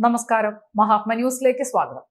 നമസ്കാരം. മഹാത്മ ന്യൂസിലേക്ക് സ്വാഗതം.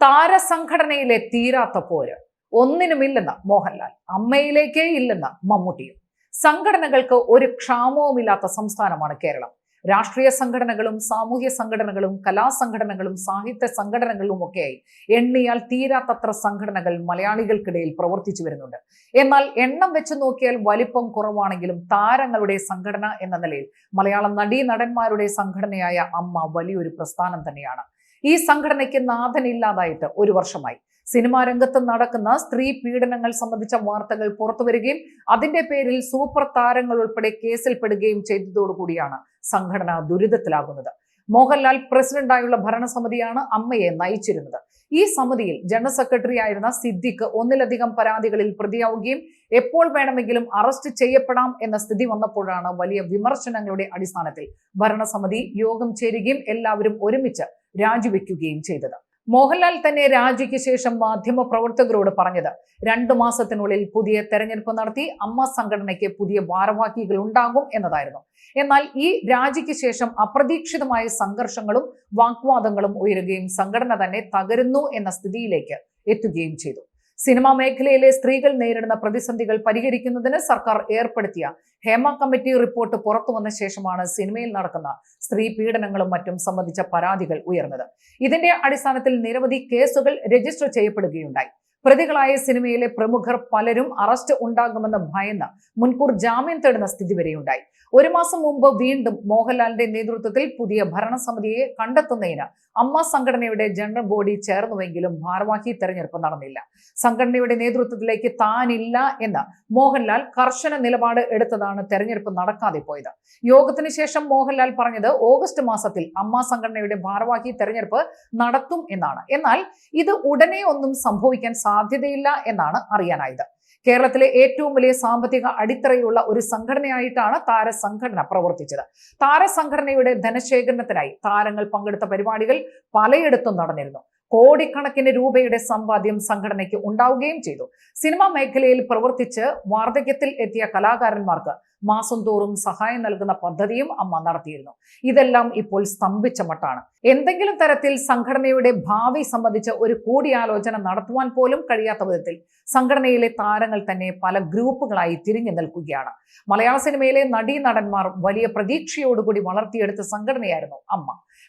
താരസംഘടനയിലെ തീരാത്ത പോര്. ഒന്നിനുമില്ലെന്ന് മോഹൻലാൽ. അമ്മയിലേക്കേ ഇല്ലെന്ന് മമ്മൂട്ടിയും. സംഘടനകൾക്ക് ഒരു ക്ഷാമവുമില്ലാത്ത സംസ്ഥാനമാണ് കേരളം. രാഷ്ട്രീയ സംഘടനകളും സാമൂഹ്യ സംഘടനകളും കലാസംഘടനകളും സാഹിത്യ സംഘടനകളും ഒക്കെയായി എണ്ണിയാൽ തീരാത്തത്ര സംഘടനകൾ മലയാളികൾക്കിടയിൽ പ്രവർത്തിച്ചു വരുന്നുണ്ട്. എന്നാൽ എണ്ണം വെച്ച് നോക്കിയാൽ വലിപ്പം കുറവാണെങ്കിലും താരങ്ങളുടെ സംഘടന എന്ന നിലയിൽ മലയാള നടീ നടന്മാരുടെ സംഘടനയായ അമ്മ വലിയൊരു പ്രസ്ഥാനം തന്നെയാണ്. ഈ സംഘടനയ്ക്ക് നാഥനില്ലാതായിട്ട് ഒരു വർഷമായി. സിനിമാ രംഗത്ത് നടക്കുന്ന സ്ത്രീ പീഡനങ്ങൾ സംബന്ധിച്ച വാർത്തകൾ പുറത്തു വരികയും അതിന്റെ പേരിൽ സൂപ്പർ താരങ്ങൾ ഉൾപ്പെടെ കേസിൽപ്പെടുകയും ചെയ്തതോടുകൂടിയാണ് സംഘടന ദുരിതത്തിലാകുന്നത്. മോഹൻലാൽ പ്രസിഡന്റായുള്ള ഭരണസമിതിയാണ് അമ്മയെ നയിച്ചിരുന്നത്. ഈ സമിതിയിൽ ജനറൽ സെക്രട്ടറി ആയിരുന്ന സിദ്ദിഖ് ഒന്നിലധികം പരാതികളിൽ പ്രതിയാവുകയും എപ്പോൾ വേണമെങ്കിലും അറസ്റ്റ് ചെയ്യപ്പെടാം എന്ന സ്ഥിതി വന്നപ്പോഴാണ് വലിയ വിമർശനങ്ങളുടെ അടിസ്ഥാനത്തിൽ ഭരണസമിതി യോഗം ചേരുകയും എല്ലാവരും ഒരുമിച്ച് രാജിവെക്കുകയും ചെയ്തത്. മോഹൻലാൽ തന്നെ രാജിക്ക് ശേഷം മാധ്യമ പ്രവർത്തകരോട് പറഞ്ഞത് രണ്ടു മാസത്തിനുള്ളിൽ പുതിയ തെരഞ്ഞെടുപ്പ് നടത്തി അമ്മ സംഘടനയ്ക്ക് പുതിയ ഭാരവാഹികൾ ഉണ്ടാകും എന്നതായിരുന്നു. എന്നാൽ ഈ രാജിക്ക് ശേഷം അപ്രതീക്ഷിതമായ സംഘർഷങ്ങളും വാഗ്വാദങ്ങളും ഉയരുകയും സംഘടന തന്നെ തകരുന്നു എന്ന സ്ഥിതിയിലേക്ക് എത്തുകയും ചെയ്തു. സിനിമാ മേഖലയിലെ സ്ത്രീകൾ നേരിടുന്ന പ്രതിസന്ധികൾ പരിഹരിക്കുന്നതിന് സർക്കാർ ഏർപ്പെടുത്തിയ ഹേമ കമ്മിറ്റി റിപ്പോർട്ട് പുറത്തു വന്ന ശേഷമാണ് സിനിമയിൽ നടക്കുന്ന സ്ത്രീ പീഡനങ്ങളും മറ്റും സംബന്ധിച്ച പരാതികൾ ഉയർന്നത്. ഇതിന്റെ അടിസ്ഥാനത്തിൽ നിരവധി കേസുകൾ രജിസ്റ്റർ ചെയ്യപ്പെടുകയുണ്ടായി. പ്രതികളായ സിനിമയിലെ പ്രമുഖർ പലരും അറസ്റ്റ് ഉണ്ടാകുമെന്ന് ഭയന്ന് മുൻകൂർ ജാമ്യം തേടുന്ന സ്ഥിതി വരെയുണ്ടായി. ഒരു മാസം മുമ്പ് വീണ്ടും മോഹൻലാലിന്റെ നേതൃത്വത്തിൽ പുതിയ ഭരണസമിതിയെ കണ്ടെത്തുന്നതിന് അമ്മ സംഘടനയുടെ ജനറൽ ബോഡി ചേർന്നുവെങ്കിലും ഭാരവാഹി തെരഞ്ഞെടുപ്പ് നടന്നില്ല. സംഘടനയുടെ നേതൃത്വത്തിലേക്ക് താനില്ല എന്ന് മോഹൻലാൽ കർശന നിലപാട് എടുത്തതാണ് തെരഞ്ഞെടുപ്പ് നടക്കാതെ പോയത്. യോഗത്തിന് ശേഷം മോഹൻലാൽ പറഞ്ഞത് ഓഗസ്റ്റ് മാസത്തിൽ അമ്മ സംഘടനയുടെ ഭാരവാഹി തെരഞ്ഞെടുപ്പ് നടത്തും എന്നാണ്. എന്നാൽ ഇത് ഉടനെ ഒന്നും സംഭവിക്കാൻ സാധ്യതയില്ല എന്നാണ് അറിയാനായത്. കേരളത്തിലെ ഏറ്റവും വലിയ സാമ്പത്തിക അടിത്തറയുള്ള ഒരു സംഘടനയായിട്ടാണ് താരസംഘടന പ്രവർത്തിച്ചത്. താരസംഘടനയുടെ ധനശേഖരണത്തിനായി താരങ്ങൾ പങ്കെടുത്ത പരിപാടികൾ പലയിടത്തും നടന്നിരുന്നു. കോടിക്കണക്കിന് രൂപയുടെ സമ്പാദ്യം സംഘടനയ്ക്ക് ഉണ്ടാവുകയും ചെയ്തു. സിനിമാ മേഖലയിൽ പ്രവർത്തിച്ച് വാർദ്ധക്യത്തിൽ എത്തിയ കലാകാരന്മാർക്ക് മാസം തോറും സഹായം നൽകുന്ന പദ്ധതിയും അമ്മ നടത്തിയിരുന്നു. ഇതെല്ലാം ഇപ്പോൾ സ്തംഭിച്ച മട്ടാണ്. എന്തെങ്കിലും തരത്തിൽ സംഘടനയുടെ ഭാവി സംബന്ധിച്ച് ഒരു കൂടിയാലോചന നടത്തുവാൻ പോലും കഴിയാത്ത വിധത്തിൽ സംഘടനയിലെ താരങ്ങൾ തന്നെ പല ഗ്രൂപ്പുകളായി തിരിഞ്ഞു നിൽക്കുകയാണ്. മലയാള സിനിമയിലെ നടീ നടന്മാർ വലിയ പ്രതീക്ഷയോടുകൂടി വളർത്തിയെടുത്ത സംഘടനയായിരുന്നു അമ്മ.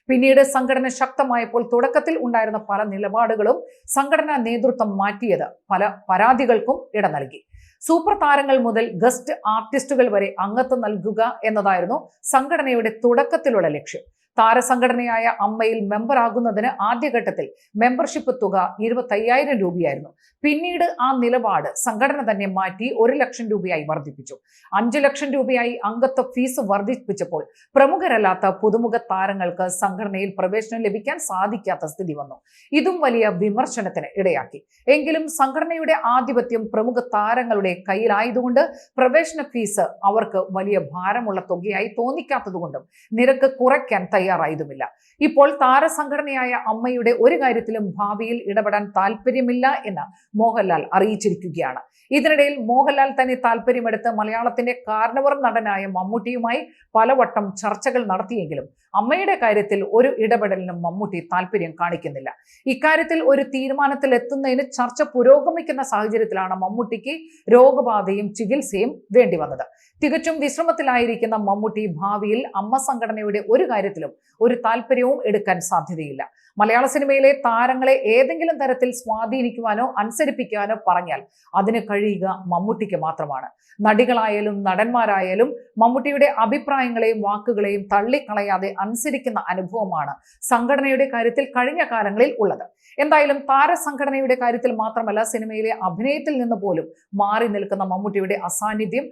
പിന്നീട് സംഘടന ശക്തമായപ്പോൾ തുടക്കത്തിൽ ഉണ്ടായിരുന്ന പല നിലപാടുകളും സംഘടനാ നേതൃത്വം മാറ്റിയത് പല പരാതികൾക്കും ഇട നൽകി. സൂപ്പർ താരങ്ങൾ മുതൽ ഗസ്റ്റ് ആർട്ടിസ്റ്റുകൾ വരെ അംഗത്വം നൽകുക എന്നതായിരുന്നു സംഘടനയുടെ തുടക്കത്തിലുള്ള ലക്ഷ്യം. താരസംഘടനയായ അമ്മയിൽ മെമ്പർ ആകുന്നതിന് ആദ്യഘട്ടത്തിൽ മെമ്പർഷിപ്പ് തുക ഇരുപത്തയ്യായിരം രൂപയായിരുന്നു. പിന്നീട് ആ നിലപാട് സംഘടന തന്നെ മാറ്റി ഒരു ലക്ഷം രൂപയായി വർദ്ധിപ്പിച്ചു. അഞ്ചു ലക്ഷം രൂപയായി അംഗത്വ ഫീസ് വർദ്ധിപ്പിച്ചപ്പോൾ പ്രമുഖരല്ലാത്ത പുതുമുഖ താരങ്ങൾക്ക് സംഘടനയിൽ പ്രവേശനം ലഭിക്കാൻ സാധിക്കാത്ത സ്ഥിതി വന്നു. ഇതും വലിയ വിമർശനത്തിന് ഇടയാക്കി. എങ്കിലും സംഘടനയുടെ ആധിപത്യം പ്രമുഖ താരങ്ങളുടെ കയ്യിലായതുകൊണ്ട് പ്രവേശന ഫീസ് അവർക്ക് വലിയ ഭാരമുള്ള തുകയായി തോന്നിക്കാത്തതുകൊണ്ടും നിരക്ക് കുറയ്ക്കാൻ തയ്യാറായതുമില്ല. ഇപ്പോൾ താരസംഘടനയായ അമ്മയുടെ ഒരു കാര്യത്തിലും ഭാവിയിൽ ഇടപെടാൻ താല്പര്യമില്ല എന്ന് മോഹൻലാൽ അറിയിച്ചിരിക്കുകയാണ്. ഇതിനിടയിൽ മോഹൻലാൽ തന്നെ താല്പര്യമെടുത്ത് മലയാളത്തിന്റെ കാരണവർ നടനായ മമ്മൂട്ടിയുമായി പലവട്ടം ചർച്ചകൾ നടത്തിയെങ്കിലും അമ്മയുടെ കാര്യത്തിൽ ഒരു ഇടപെടലിനും മമ്മൂട്ടി താല്പര്യം കാണിക്കുന്നില്ല. ഇക്കാര്യത്തിൽ ഒരു തീരുമാനത്തിൽ എത്തുന്നതിന് ചർച്ച പുരോഗമിക്കുന്ന സാഹചര്യത്തിലാണ് മമ്മൂട്ടിക്ക് രോഗബാധയും ചികിത്സയും വേണ്ടി വന്നത് തികച്ചും വിശ്രമത്തിലായിരിക്കുന്ന മമ്മൂട്ടി ഭാവിയിൽ അമ്മ സംഘടനയുടെ ഒരു കാര്യത്തിലും ഒരു താല്പര്യവും എടുക്കാൻ സാധ്യതയില്ല. മലയാള സിനിമയിലെ താരങ്ങളെ ഏതെങ്കിലും തരത്തിൽ സ്വാധീനിക്കുവാനോ അനുസരിപ്പിക്കാനോ പറഞ്ഞാൽ അതിന് കഴിയുക മമ്മൂട്ടിക്ക് മാത്രമാണ്. നടികളായാലും നടന്മാരായാലും മമ്മൂട്ടിയുടെ അഭിപ്രായങ്ങളെയും വാക്കുകളെയും തള്ളിക്കളയാതെ അനുസരിക്കുന്ന അനുഭവമാണ് സംഘടനയുടെ കാര്യത്തിൽ കഴിഞ്ഞ കാലങ്ങളിൽ ഉള്ളത്. എന്തായാലും താരസംഘടനയുടെ കാര്യത്തിൽ മാത്രമല്ല സിനിമയിലെ അഭിനയത്തിൽ നിന്ന് പോലും മാറി നിൽക്കുന്ന മമ്മൂട്ടിയുടെ അസാന്നിധ്യം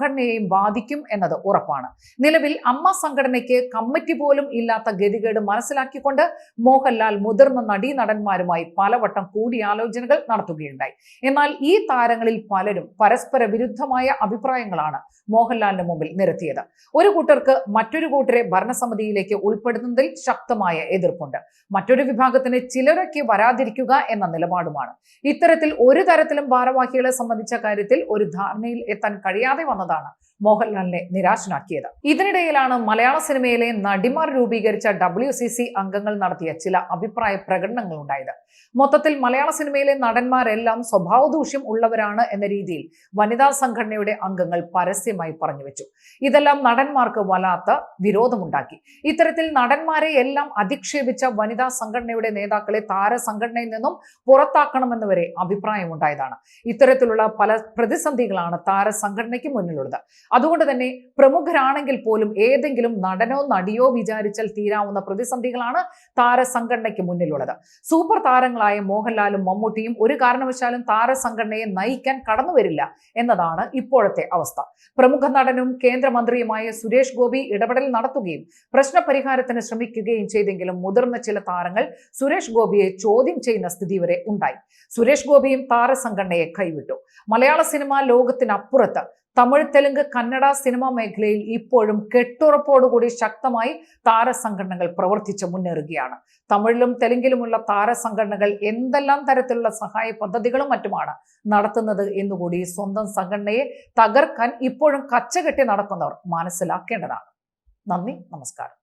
താരസംഘടനയെയും ബാധിക്കും എന്നത് ഉറപ്പാണ്. നിലവിൽ അമ്മ സംഘടനയ്ക്ക് കമ്മിറ്റി പോലും ഇല്ലാത്ത ഗതികേട് മനസ്സിലാക്കിക്കൊണ്ട് മോഹൻലാൽ മുതിർന്ന നടീനടന്മാരുമായി പലവട്ടം കൂടിയാലോചനകൾ നടത്തുകയുണ്ടായി. എന്നാൽ ഈ താരങ്ങളിൽ പലരും പരസ്പര വിരുദ്ധമായ അഭിപ്രായങ്ങളാണ് മോഹൻലാലിന് മുമ്പിൽ നിരത്തിയത്. ഒരു കൂട്ടർക്ക് മറ്റൊരു കൂട്ടരെ ഭരണസമിതിയിലേക്ക് ഉൾപ്പെടുത്തുന്നതിൽ ശക്തമായ എതിർപ്പുണ്ട്. മറ്റൊരു വിഭാഗത്തിന് ചിലരൊക്കെ വരാതിരിക്കുക എന്ന നിലപാടുമാണ്. ഇത്തരത്തിൽ ഒരു തരത്തിലും ഭാരവാഹികളെ സംബന്ധിച്ച കാര്യത്തിൽ ഒരു ധാരണയിൽ എത്താൻ കഴിയാതെ വന്നതാണ് മോഹൻലാലിനെ നിരാശനാക്കിയത്. ഇതിനിടയിലാണ് മലയാള സിനിമയിലെ നടിമാർ രൂപീകരിച്ച ഡബ്ല്യു സി സി അംഗങ്ങൾ നടത്തിയ ചില അഭിപ്രായ പ്രകടനങ്ങൾ ഉണ്ടായത് മൊത്തത്തിൽ മലയാള സിനിമയിലെ നടന്മാരെല്ലാം സ്വഭാവദൂഷ്യം ഉള്ളവരാണ് എന്ന രീതിയിൽ വനിതാ സംഘടനയുടെ അംഗങ്ങൾ പരസ്യമായി പറഞ്ഞു വെച്ചു ഇതെല്ലാം നടന്മാർക്ക് വല്ലാത്ത വിരോധമുണ്ടാക്കി. ഇത്തരത്തിൽ നടന്മാരെ എല്ലാം അധിക്ഷേപിച്ച വനിതാ സംഘടനയുടെ നേതാക്കളെ താര സംഘടനയിൽ നിന്നും പുറത്താക്കണമെന്നുവരെ അഭിപ്രായമുണ്ടായതാണ്. ഇത്തരത്തിലുള്ള പല പ്രതിസന്ധികളാണ് താര സംഘടനയ്ക്ക് മുന്നിലുള്ളത്. അതുകൊണ്ട് തന്നെ പ്രമുഖരാണെങ്കിൽ പോലും ഏതെങ്കിലും നടനോ നടിയോ വിചാരിച്ചാൽ തീരാവുന്ന പ്രതിസന്ധികളാണ് താരസംഘടനയ്ക്ക് മുന്നിലുള്ളത്. സൂപ്പർ താരങ്ങളായ മോഹൻലാലും മമ്മൂട്ടിയും ഒരു കാരണവശാലും താരസംഘടനയെ നയിക്കാൻ കടന്നു വരില്ല എന്നതാണ് ഇപ്പോഴത്തെ അവസ്ഥ. പ്രമുഖ നടനും കേന്ദ്രമന്ത്രിയുമായ സുരേഷ് ഗോപി ഇടപെടൽ നടത്തുകയും പ്രശ്നപരിഹാരത്തിന് ശ്രമിക്കുകയും ചെയ്തെങ്കിലും മുതിർന്ന ചില താരങ്ങൾ സുരേഷ് ഗോപിയെ ചോദ്യം ചെയ്യുന്ന സ്ഥിതി വരെ ഉണ്ടായി. സുരേഷ് ഗോപിയും താരസംഘടനയെ കൈവിട്ടു. മലയാള സിനിമാ ലോകത്തിനപ്പുറത്ത് തമിഴ് തെലുങ്ക് കന്നഡ സിനിമാ മേഖലയിൽ ഇപ്പോഴും കെട്ടുറപ്പോടുകൂടി ശക്തമായി താരസംഘടനകൾ പ്രവർത്തിച്ച് മുന്നേറുകയാണ്. തമിഴിലും തെലുങ്കിലുമുള്ള താരസംഘടനകൾ എന്തെല്ലാം തരത്തിലുള്ള സഹായ പദ്ധതികളും മറ്റുമാണ് നടത്തുന്നത് എന്നുകൂടി സ്വന്തം സംഘടനയെ തകർക്കാൻ ഇപ്പോഴും കച്ചകെട്ടി നടക്കുന്നവർ മനസ്സിലാക്കേണ്ടതാണ്. നന്ദി നമസ്കാരം.